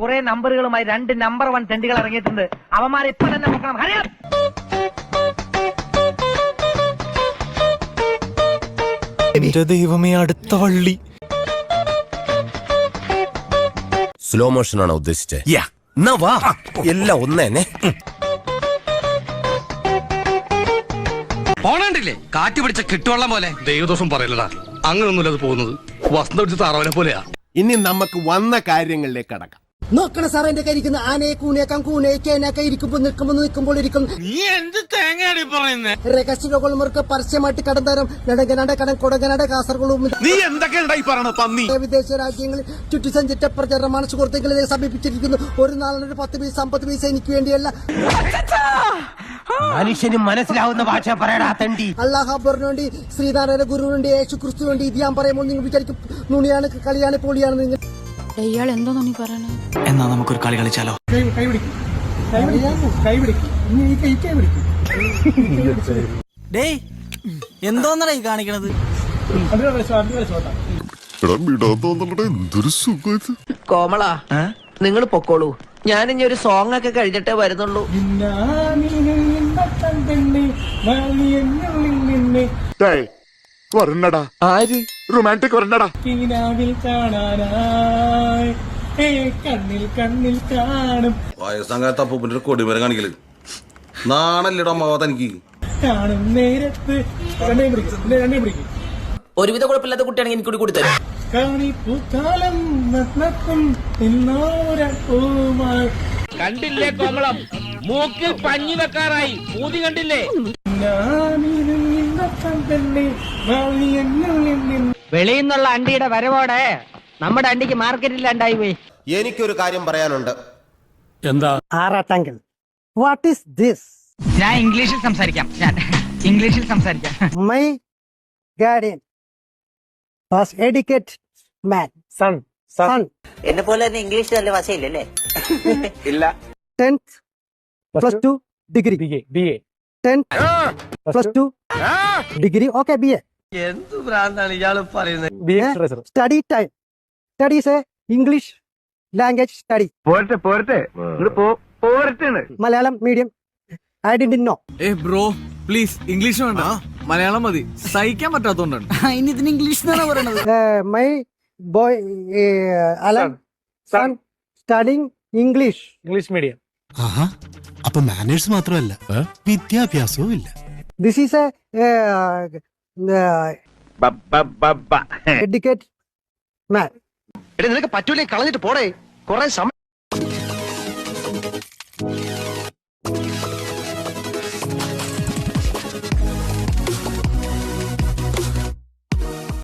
കുറെ നമ്പറുകളുമായി രണ്ട് number one തെണ്ടികൾ ഇറങ്ങിയിട്ടുണ്ട്. അവന്മാരെ ഇപ്പൊ തന്നെ നോക്കണം. ഹരിയാ എന്റെ ദൈവമേ അടുത്ത വള്ളി. സ്ലോ മോഷൻ ആണോ ഉദ്ദേശിച്ചത് എന്നാ വാ. എല്ലാം ഒന്നേനെ പോണണ്ടില്ലേ കാറ്റ് പിടിച്ച കിട്ടുവള്ളം പോലെ. ദൈവദോഷം പറയലടാ അങ്ങനൊന്നുമില്ല അത് പോകുന്നത്. വസന്ത പിടിച്ച താറാവിനെ പോലെയാ. ഇനി നമുക്ക് വന്ന കാര്യങ്ങളിലേക്ക് കടക്കാം. നോക്കണ സാർ എന്റെ കരിക്കുന്ന ഇരിക്കുന്ന ആനയെ കൂനേക്കാം കൂനേക്കേനൊക്കെ ഇരിക്കുമ്പോ നിൽക്കുമ്പോ നിൽക്കുമ്പോൾ ഇരിക്കും. നീ എന്ത് തേങ്ങയാടി രഹസ്യ രഹസ്യമുള്ളവർക്ക് പരസ്യമായിട്ട് കടം തരം. നെടങ്കനാട് കടം കൊടകനാട് കാസർഗോഡ് നീ എന്തൊക്കെ വിദേശ രാജ്യങ്ങളിൽ ചുറ്റി സഞ്ചിച്ച പ്രചരണമാണ് സുഹൃത്തുക്കളെ സമീപിച്ചിരിക്കുന്നു. ഒരു നാളിനൊരു പത്ത് പൈസ അമ്പത് പൈസ എനിക്ക് വേണ്ടിയല്ല. മനുഷ്യന് മനസ്സിലാവുന്ന ഭാഷ പറയടാ തണ്ടി. അള്ളാഹ് അബ്ബറിന് വേണ്ടി ശ്രീനാരായണ ഗുരുവിന് വേണ്ടി യേശു ക്രിസ്തു വേണ്ടി ഇത് ഞാൻ പറയുമ്പോൾ നിങ്ങൾ വിചാരിക്കും നുണിയാണ് കളിയാണ് പൊളിയാണ് നിങ്ങൾ ഇയാൾ എന്തോന്നാ നീ പറയണേ? എന്നാ നമുക്കൊരു കളി കളിച്ചാലോ? ഡേയ് എന്തോന്നടാ ഈ കാണിക്കണത്? കോമള നിങ്ങൾ പൊക്കോളൂ. ഞാൻ ഇനി ഒരു സോങ് ഒക്കെ കഴിഞ്ഞിട്ടേ വരുന്നുള്ളൂ. ആര്? റൊമാന്റിക് വരണടാ വയസ്സങ്ങാത്ത അപ്പൂപ്പിന്റെ ഒരു കൊടിമരം കാണിക്കൽ. നാണല്ലിടാ അമ്മാവ തനിക്ക്? ഒരുവിധ കുഴപ്പമില്ലാത്ത കുട്ടിയാണെങ്കിൽ എനിക്ക് കൂടി കൊടുത്തരും. കണ്ടില്ലേ കോമളം? മൂക്കിൽ പഞ്ഞി വെക്കാറായി. പൂതി കണ്ടില്ലേ? വെളിയിൽ നിന്നുള്ള അണ്ടിയുടെ വരവോടെ നമ്മുടെ അണ്ടിക്ക് മാർക്കറ്റില്ലാണ്ടായി പോയി. എനിക്കൊരു കാര്യം പറയാനുണ്ട്. എന്താ? ആറാട്ടാങ്കിൽ വാട്ട് ഈസ് ദിസ് ഞാൻ ഇംഗ്ലീഷിൽ സംസാരിക്കാം. ഞാൻ ഇംഗ്ലീഷിൽ സംസാരിക്കാം. My guardian was educate man son son എന്നെ പോലെ തന്നെ ഇംഗ്ലീഷ് നല്ല വശയില്ലല്ലേ? Tenth plus two degree B A tenth plus two degree okay B A എന്ത് ഭ്രാന്താണ് ഇയാൾ പറയുന്നത്? Study time studies English language study പോരട്ടെ പോരട്ടെ. പോരട്ടെ Malayalam medium I did no ഏ ബ്രോ പ്ലീസ് ഇംഗ്ലീഷ് വേണ്ട. മലയാളം മതി. സഹിക്കാൻ പറ്റാത്തോണ്ടാണ്. ഇനി ഇതിന് ഇംഗ്ലീഷ് എന്നാണ് my boy Alan son studying English English medium അപ്പൊ മാനേഴ്സ് മാത്രമല്ല വിദ്യാഭ്യാസവും ഇല്ല ദിസ് ഈസ് എ നിനക്ക് പറ്റൂലേ കളഞ്ഞിട്ട് പോടേ. കൊറേ സമയം